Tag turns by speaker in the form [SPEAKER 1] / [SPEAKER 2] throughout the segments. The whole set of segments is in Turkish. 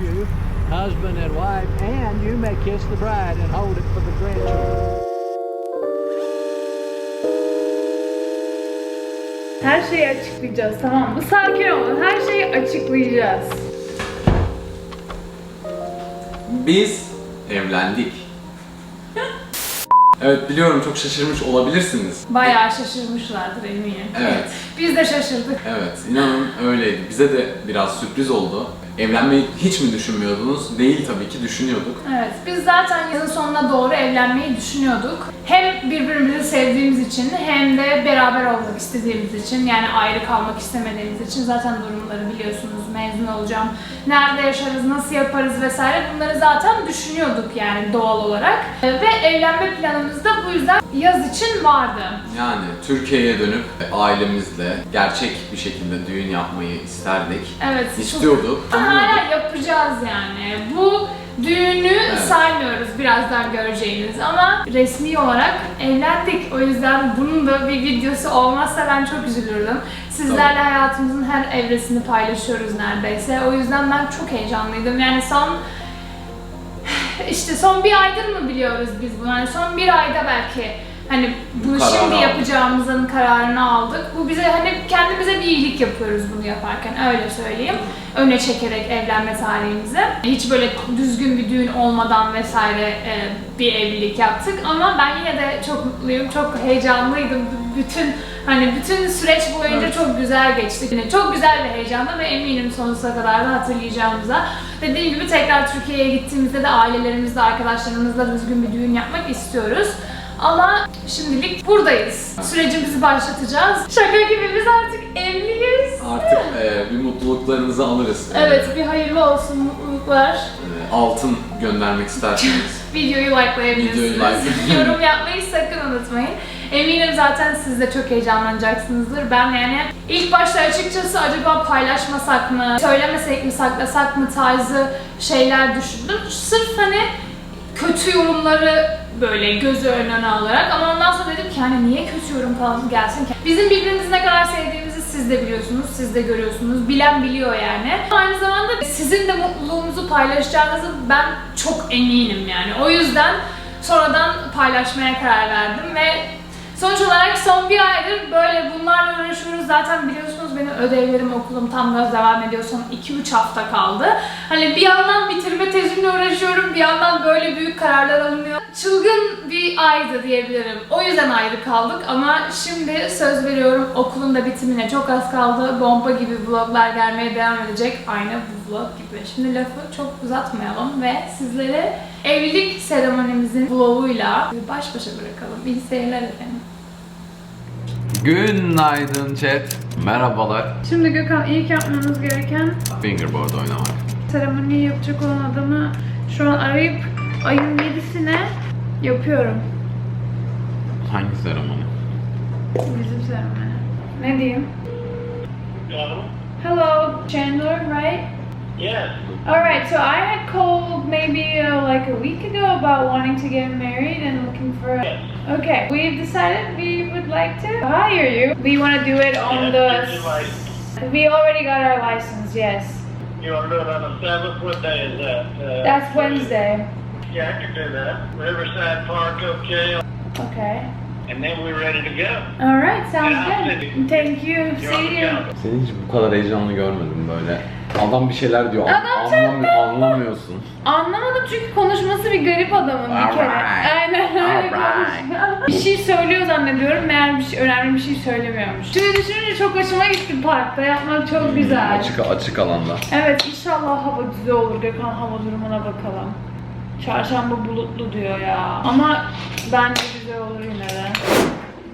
[SPEAKER 1] you, husband and wife, and you may kiss the bride and hold it for the grandchildren.
[SPEAKER 2] Her şeyi açıklayacağız tamam mı? Sakin olun. Her şeyi açıklayacağız.
[SPEAKER 3] Biz evlendik. Evet biliyorum çok şaşırmış olabilirsiniz.
[SPEAKER 2] Bayağı şaşırmışlardır eminim.
[SPEAKER 3] Evet,
[SPEAKER 2] Biz de şaşırdık.
[SPEAKER 3] evet inanın öyleydi. Bize de biraz sürpriz oldu. Evlenmeyi hiç mi düşünmüyordunuz? Değil tabii ki düşünüyorduk.
[SPEAKER 2] Evet, biz zaten yazın sonuna doğru evlenmeyi düşünüyorduk. Hem birbirimizi sevdiğimiz için hem de beraber olmak istediğimiz için yani ayrı kalmak istemediğimiz için zaten durumları biliyorsunuz mezun olacağım. Nerede yaşarız, nasıl yaparız vesaire bunları zaten düşünüyorduk yani doğal olarak. Ve evlenme planımız da bu yüzden yaz için vardı.
[SPEAKER 3] Yani Türkiye'ye dönüp ailemizle gerçek bir şekilde düğün yapmayı isterdik.
[SPEAKER 2] Evet. çok-
[SPEAKER 3] İstiyorduk.
[SPEAKER 2] Hala yapacağız yani. Bu düğünü
[SPEAKER 3] Evet.
[SPEAKER 2] saymıyoruz birazdan göreceğiniz ama resmi olarak evlendik. O yüzden bunun da bir videosu olmazsa ben çok üzülürdüm. Sizlerle hayatımızın her evresini paylaşıyoruz neredeyse. O yüzden ben çok heyecanlıydım. Yani son işte son bir aydır mı biliyoruz biz bunu? Yani son bir ayda belki hani bunu
[SPEAKER 3] Kararı
[SPEAKER 2] şimdi
[SPEAKER 3] aldık.
[SPEAKER 2] yapacağımızın kararını aldık. Bu bize hani kendimize bir iyilik yapıyoruz bunu yaparken öyle söyleyeyim. Öne çekerek evlenme tarihimizi. Hiç böyle düzgün bir düğün olmadan vesaire e, bir evlilik yaptık ama ben yine de çok mutluyum, çok heyecanlıydım. Bütün hani bütün süreç boyunca
[SPEAKER 3] Evet.
[SPEAKER 2] çok güzel geçti. Yine çok güzel bir heyecandı ve eminim sonsuza kadar da hatırlayacağımıza. Dediğim gibi tekrar Türkiye'ye gittiğimizde de ailelerimizle, arkadaşlarımızla düzgün bir düğün yapmak istiyoruz. Ama şimdilik buradayız. Sürecimizi başlatacağız. Şaka gibi biz artık evliyiz.
[SPEAKER 3] Artık e, bir mutluluklarınızı alırız.
[SPEAKER 2] Evet, bir hayırlı olsun mutluluklar.
[SPEAKER 3] E, altın göndermek isterseniz.
[SPEAKER 2] Videoyu likelayabilirsiniz.
[SPEAKER 3] Videoyu like-
[SPEAKER 2] Yorum yapmayı sakın unutmayın. Eminim zaten siz de çok heyecanlanacaksınızdır. Ben yani ilk başta açıkçası acaba paylaşmasak mı, söylemesek mi, saklasak mı tarzı şeyler düşündüm. Sırf hani kötü yorumları böyle gözü önüne alarak ama ondan sonra dedim ki hani niye kötü yorum kalsın gelsin ki? Bizim birbirimizi ne kadar sevdiğimizi siz de biliyorsunuz, siz de görüyorsunuz. Bilen biliyor yani. Aynı zamanda sizin de mutluluğumuzu paylaşacağınızı ben çok eminim yani. O yüzden sonradan paylaşmaya karar verdim ve Sonuç olarak son bir aydır böyle bunlarla uğraşıyoruz. Zaten biliyorsunuz benim ödevlerim, okulum tam gaz devam ediyor. Son 2-3 hafta kaldı. Hani bir yandan bitirme tezimle uğraşıyorum, bir yandan böyle büyük kararlar alınıyor. Çılgın bir aydı diyebilirim. O yüzden ayrı kaldık ama şimdi söz veriyorum okulun da bitimine çok az kaldı. Bomba gibi vloglar gelmeye devam edecek. Aynı bu vlog gibi. Şimdi lafı çok uzatmayalım ve sizlere evlilik seremonimizin vloguyla baş başa bırakalım. İyi seyirler efendim.
[SPEAKER 3] Günaydın chat. Merhabalar.
[SPEAKER 2] Şimdi Gökhan ilk yapmamız gereken
[SPEAKER 3] Fingerboard oynamak.
[SPEAKER 2] seremoniyi yapacak olan adamı şu an arayıp ayın 7'sine yapıyorum.
[SPEAKER 3] Hangi seremoni?
[SPEAKER 2] Bizim seremoni. Ne diyeyim?
[SPEAKER 4] Hello?
[SPEAKER 2] Hello, Chandler, right?
[SPEAKER 4] Yeah.
[SPEAKER 2] Alright, so I had called maybe uh, like a week ago about wanting to get married and looking for a...
[SPEAKER 4] Yes.
[SPEAKER 2] Okay, we've decided we would like to hire you. We want to do it on
[SPEAKER 4] Yes,
[SPEAKER 2] the...
[SPEAKER 4] like,
[SPEAKER 2] We already got our license, yes.
[SPEAKER 4] you want to do it on the seventh? What day is that? Uh,
[SPEAKER 2] That's Wednesday.
[SPEAKER 4] Yeah, I can do that. Riverside Park, okay.
[SPEAKER 2] Okay.
[SPEAKER 4] And then we're ready to go.
[SPEAKER 2] Alright, sounds
[SPEAKER 4] Yeah,
[SPEAKER 2] good. Thank you.
[SPEAKER 4] You're
[SPEAKER 2] See you.
[SPEAKER 4] calendar.
[SPEAKER 3] Seni hiç bu kadar heyecanlı görmedim böyle. Adam bir şeyler diyor.
[SPEAKER 2] Adam
[SPEAKER 3] anlamı- anlamıyorsun.
[SPEAKER 2] Anlamadım çünkü konuşması bir garip adamın bir kere.
[SPEAKER 3] Alright.
[SPEAKER 2] Aynen öyle
[SPEAKER 3] Alright.
[SPEAKER 2] konuşuyor. Bir şey söylüyor zannediyorum meğer bir şey, önemli bir şey söylemiyormuş. Şimdi düşününce çok hoşuma gitti parkta yapmak çok güzel.
[SPEAKER 3] Açık açık alanda.
[SPEAKER 2] Evet inşallah hava güzel olur Gökhan hava durumuna bakalım. Çarşamba bulutlu diyor ya ama bence güzel olur yine de.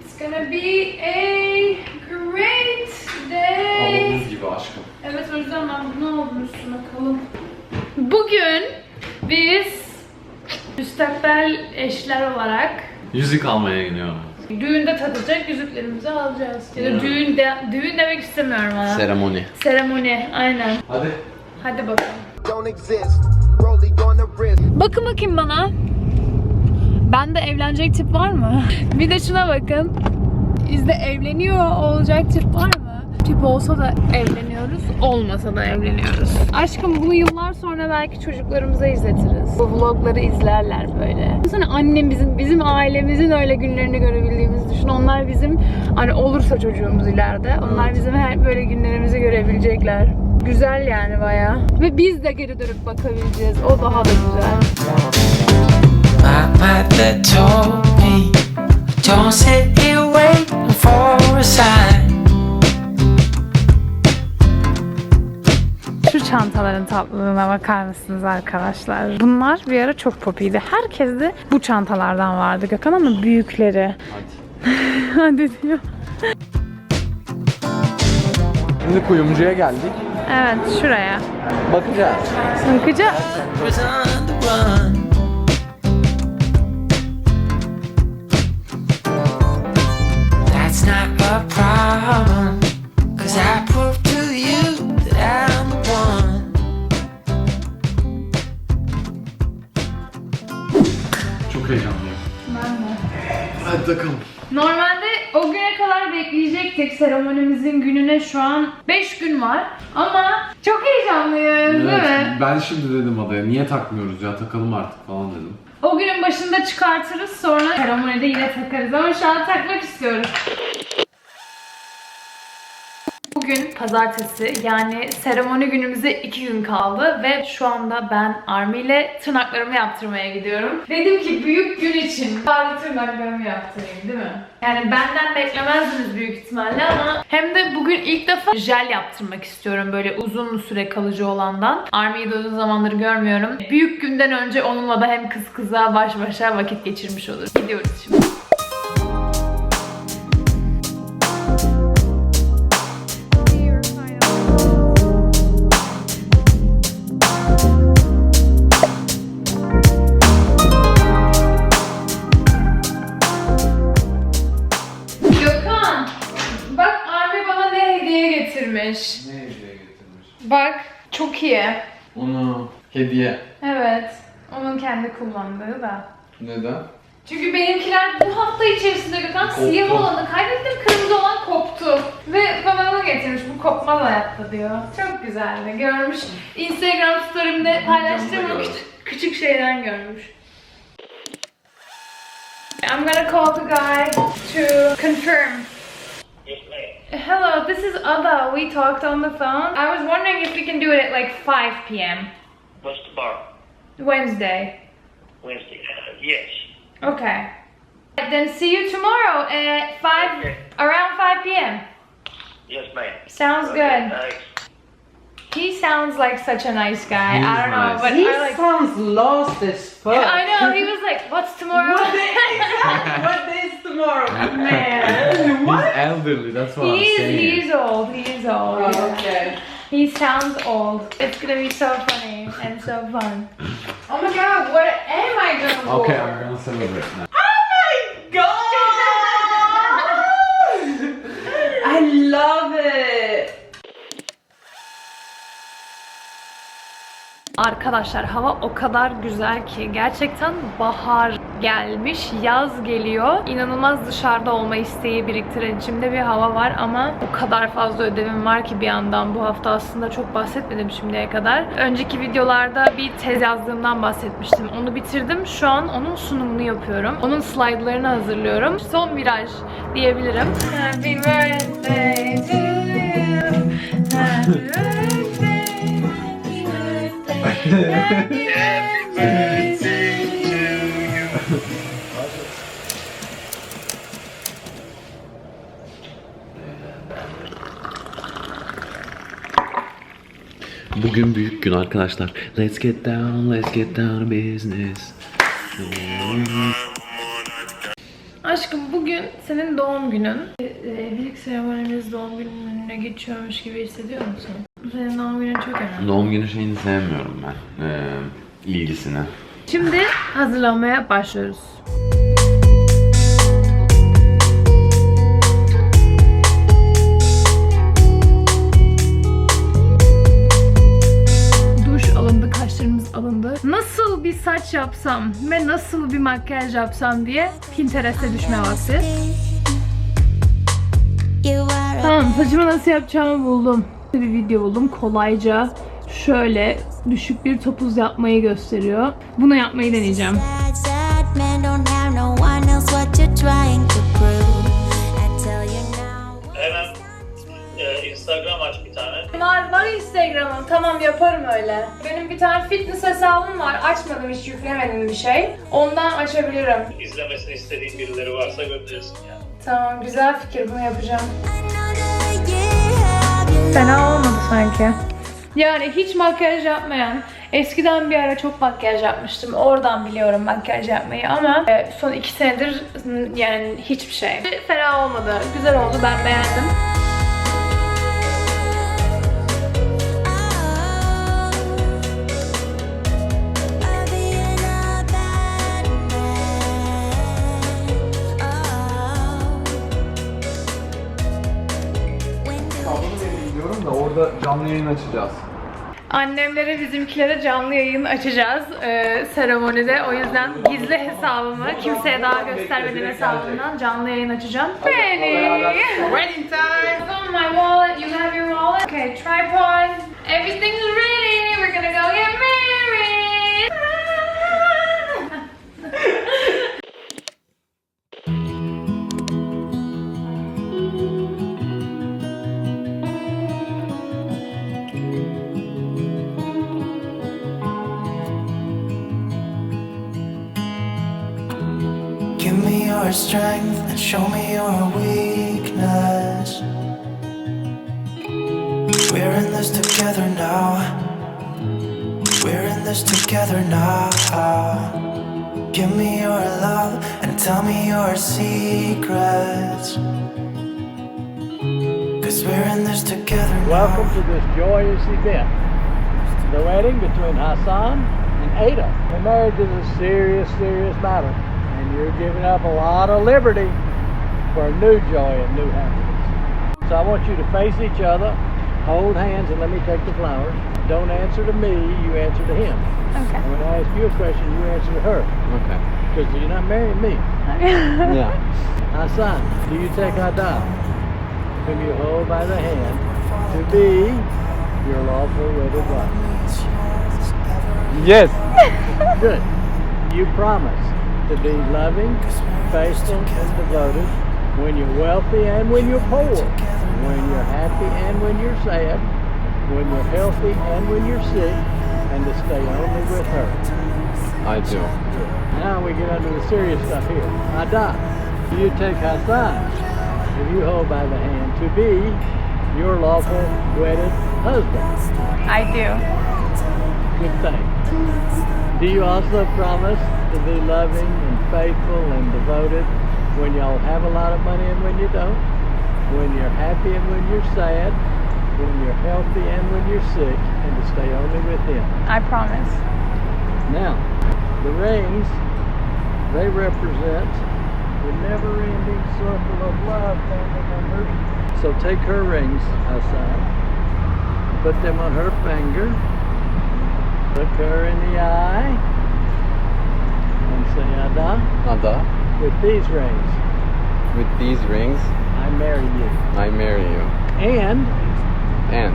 [SPEAKER 2] It's gonna be a great day.
[SPEAKER 3] gibi aşkım.
[SPEAKER 2] Evet o yüzden ben bunu aldım üstüme kalın. Bugün biz müstakbel eşler olarak
[SPEAKER 3] Yüzük almaya gidiyorum.
[SPEAKER 2] düğünde tadacak yüzüklerimizi alacağız. Ya da düğün, de, düğün demek istemiyorum ona.
[SPEAKER 3] Seremoni.
[SPEAKER 2] Seremoni aynen.
[SPEAKER 3] Hadi.
[SPEAKER 2] Hadi bakalım.
[SPEAKER 5] don't exist.
[SPEAKER 2] Bakın bakayım bana. Bende evlenecek tip var mı? Bir de şuna bakın. Bizde evleniyor olacak tip var mı? tip olsa da evleniyoruz, olmasa da evleniyoruz. Aşkım bunu yıllar sonra belki çocuklarımıza izletiriz. Bu vlogları izlerler böyle. Sana annemizin, bizim ailemizin öyle günlerini görebildiğimizi düşün. Onlar bizim, hani olursa çocuğumuz ileride, onlar bizim her böyle günlerimizi görebilecekler. Güzel yani bayağı. Ve biz de geri dönüp bakabileceğiz. O daha da güzel.
[SPEAKER 6] My mother told me, don't sit here waiting for a sign.
[SPEAKER 2] Şu çantaların tatlılığına bakar mısınız arkadaşlar? Bunlar bir ara çok popiydi. Herkes de bu çantalardan vardı Gökhan ama büyükleri. Hadi diyor.
[SPEAKER 3] Şimdi kuyumcuya geldik.
[SPEAKER 2] Evet şuraya.
[SPEAKER 3] Bakacağız.
[SPEAKER 2] Bakacağız.
[SPEAKER 6] That's not a problem, cause I proved to you that I'm the one.
[SPEAKER 3] Çok heyecanlıyım.
[SPEAKER 2] Ben de.
[SPEAKER 3] Hadi bakalım.
[SPEAKER 2] Normalde o güne bekleyecektik seremonimizin gününe şu an 5 gün var. Ama çok heyecanlıyız değil mi?
[SPEAKER 7] ben şimdi dedim adaya niye takmıyoruz ya takalım artık falan dedim.
[SPEAKER 2] O günün başında çıkartırız sonra seremonide yine takarız ama şu an takmak istiyoruz. Bugün pazartesi yani seremoni günümüze iki gün kaldı ve şu anda ben Army ile tırnaklarımı yaptırmaya gidiyorum. Dedim ki büyük gün için bari tırnaklarımı yaptırayım değil mi? Yani benden beklemezdiniz büyük ihtimalle ama hem de bugün ilk defa jel yaptırmak istiyorum böyle uzun süre kalıcı olandan. Army'yi de uzun zamandır görmüyorum. Büyük günden önce onunla da hem kız kıza baş başa vakit geçirmiş oluruz. Gidiyoruz şimdi. Getirmiş.
[SPEAKER 3] Ne hediye getirmiş?
[SPEAKER 2] Bak, çok iyi.
[SPEAKER 3] Onu hediye.
[SPEAKER 2] Evet, onun kendi kullandığı da.
[SPEAKER 3] Neden?
[SPEAKER 2] Çünkü benimkiler bu hafta içerisinde
[SPEAKER 3] Koptu.
[SPEAKER 2] siyah olanı kaybettim, kırmızı olan koptu. Ve bana onu getirmiş, bu kopmaz hayatta diyor. Çok güzeldi, görmüş. Instagram story'imde paylaştığım o küçük, küçük şeyden görmüş. I'm gonna call the guy to confirm.
[SPEAKER 4] Yes, ma'am.
[SPEAKER 2] Hello, this is Ada. We talked on the phone. I was wondering if we can do it at like 5 p.m.
[SPEAKER 4] What's tomorrow?
[SPEAKER 2] Wednesday.
[SPEAKER 4] Wednesday. Uh, yes.
[SPEAKER 2] Okay. Then see you tomorrow at 5
[SPEAKER 4] Okay.
[SPEAKER 2] around 5 p.m.
[SPEAKER 4] Yes, ma'am.
[SPEAKER 2] Sounds
[SPEAKER 4] Okay,
[SPEAKER 2] good.
[SPEAKER 4] Thanks.
[SPEAKER 2] He sounds like such a nice guy.
[SPEAKER 7] He
[SPEAKER 2] I don't know,
[SPEAKER 7] nice.
[SPEAKER 2] but
[SPEAKER 8] He
[SPEAKER 2] I like
[SPEAKER 8] sounds lost as fuck.
[SPEAKER 2] I know. He was like, "What's tomorrow?"
[SPEAKER 8] What day, exactly, what day is tomorrow? Man, what?
[SPEAKER 7] He's elderly that's what I'm
[SPEAKER 2] he's
[SPEAKER 7] saying.
[SPEAKER 2] he's old. He's old.
[SPEAKER 8] Oh,
[SPEAKER 2] yeah.
[SPEAKER 8] okay.
[SPEAKER 2] He sounds old. It's gonna be so funny and so fun.
[SPEAKER 8] Oh my god, what am I gonna
[SPEAKER 7] Okay
[SPEAKER 8] wear?
[SPEAKER 7] I'm gonna celebrate now.
[SPEAKER 2] Arkadaşlar hava o kadar güzel ki gerçekten bahar gelmiş, yaz geliyor. İnanılmaz dışarıda olma isteği biriktiren içimde bir hava var ama o kadar fazla ödevim var ki bir yandan bu hafta aslında çok bahsetmedim şimdiye kadar. Önceki videolarda bir tez yazdığımdan bahsetmiştim. Onu bitirdim. Şu an onun sunumunu yapıyorum. Onun slaytlarını hazırlıyorum. Son viraj diyebilirim. Happy birthday to you. Happy birthday.
[SPEAKER 9] Bugün büyük gün arkadaşlar. Let's get down, let's get down business.
[SPEAKER 2] Aşkım bugün senin doğum günün. E, Evlilik seremonimiz doğum gününe geçiyormuş gibi hissediyor musun? Senin doğum günün çok önemli.
[SPEAKER 9] Doğum günü şeyini sevmiyorum ben. Ee, ilgisini.
[SPEAKER 2] Şimdi hazırlanmaya başlıyoruz. Duş alındı, kaşlarımız alındı. Nasıl bir saç yapsam ve nasıl bir makyaj yapsam diye Pinterest'e düşme vakti. Tamam saçımı nasıl yapacağımı buldum. Bir video buldum kolayca. Şöyle düşük bir topuz yapmayı gösteriyor. Bunu yapmayı deneyeceğim.
[SPEAKER 4] Hemen e, Instagram aç bir tane.
[SPEAKER 2] Var var Instagram'ım. Tamam yaparım öyle. Benim bir tane fitness hesabım var. Açmadım hiç yüklemedim bir şey. Ondan açabilirim.
[SPEAKER 4] İzlemesini istediğin birileri varsa gönderirsin yani.
[SPEAKER 2] Tamam güzel fikir bunu yapacağım. Fena olmadı sanki. Yani hiç makyaj yapmayan, eskiden bir ara çok makyaj yapmıştım. Oradan biliyorum makyaj yapmayı ama e, son iki senedir yani hiçbir şey. Fena olmadı. Güzel oldu. Ben beğendim.
[SPEAKER 7] Orada canlı yayın açacağız.
[SPEAKER 2] Annemlere bizimkilere canlı yayın açacağız e, seremonide. O yüzden gizli hesabımı kimseye daha göstermediğim hesabımdan canlı yayın açacağım. Ready?
[SPEAKER 8] Wedding time!
[SPEAKER 2] On my wallet, you have your wallet. Okay, tripod. Everything's ready. We're gonna go get married.
[SPEAKER 6] Your strength and show me your weakness. We're in this together now. We're in this together now. Give me your love and tell me your secrets. Cause we're in this together now.
[SPEAKER 1] Welcome to this joyous event. The wedding between Hassan and Ada. The marriage is a serious, serious matter. And you're giving up a lot of liberty for a new joy and new happiness. So I want you to face each other, hold hands, and let me take the flowers. Don't answer to me, you answer to him.
[SPEAKER 2] Okay.
[SPEAKER 1] I'm going to ask you a question, you answer to her.
[SPEAKER 3] Okay.
[SPEAKER 1] Because you're not marrying me.
[SPEAKER 3] Yeah.
[SPEAKER 1] Hassan, do you take Ada, whom you hold by the hand, to be your lawful wedded wife?
[SPEAKER 3] Yes.
[SPEAKER 1] Good. You promise to be loving, faithful, and devoted when you're wealthy and when you're poor, when you're happy and when you're sad, when you're healthy and when you're sick, and to stay only with her.
[SPEAKER 3] I do.
[SPEAKER 1] Now we get under the serious stuff here. I Ada, you take Hassan, if you hold by the hand, to be your lawful wedded husband.
[SPEAKER 2] I do.
[SPEAKER 1] Good thing. Do you also promise to be loving and faithful and devoted when y'all have a lot of money and when you don't? When you're happy and when you're sad? When you're healthy and when you're sick? And to stay only with him?
[SPEAKER 2] I promise.
[SPEAKER 1] Now, the rings, they represent the never-ending circle of love, family members. So take her rings, Hassan, put them on her finger, look her in the eye, and say, Ada,
[SPEAKER 3] Ada,
[SPEAKER 1] with these rings,
[SPEAKER 3] with these rings,
[SPEAKER 1] I marry you.
[SPEAKER 3] I marry you.
[SPEAKER 1] And
[SPEAKER 3] And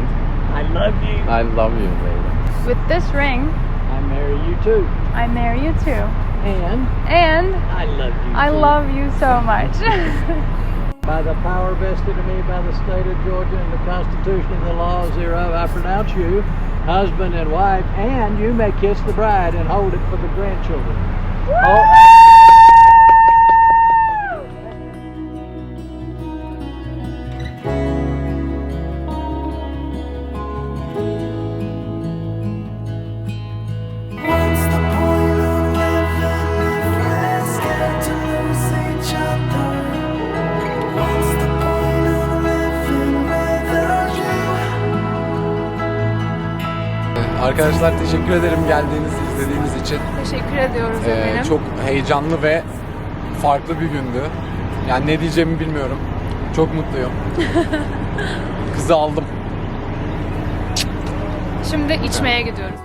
[SPEAKER 1] I love you.
[SPEAKER 3] I love you, baby.
[SPEAKER 2] With this ring,
[SPEAKER 1] I marry you too.
[SPEAKER 2] I marry you too.
[SPEAKER 1] And
[SPEAKER 2] And
[SPEAKER 1] I love you
[SPEAKER 2] I
[SPEAKER 1] too.
[SPEAKER 2] love you so much.
[SPEAKER 1] By the power vested in me by the state of Georgia and the Constitution and the laws thereof, I pronounce you husband and wife, and you may kiss the bride and hold it for the grandchildren. Oh.
[SPEAKER 3] Arkadaşlar teşekkür ederim geldiğiniz, izlediğiniz için.
[SPEAKER 2] Teşekkür ediyoruz
[SPEAKER 3] Ee,
[SPEAKER 2] efendim.
[SPEAKER 3] çok heyecanlı ve farklı bir gündü. Yani ne diyeceğimi bilmiyorum. Çok mutluyum. Kızı aldım.
[SPEAKER 2] Şimdi içmeye gidiyoruz.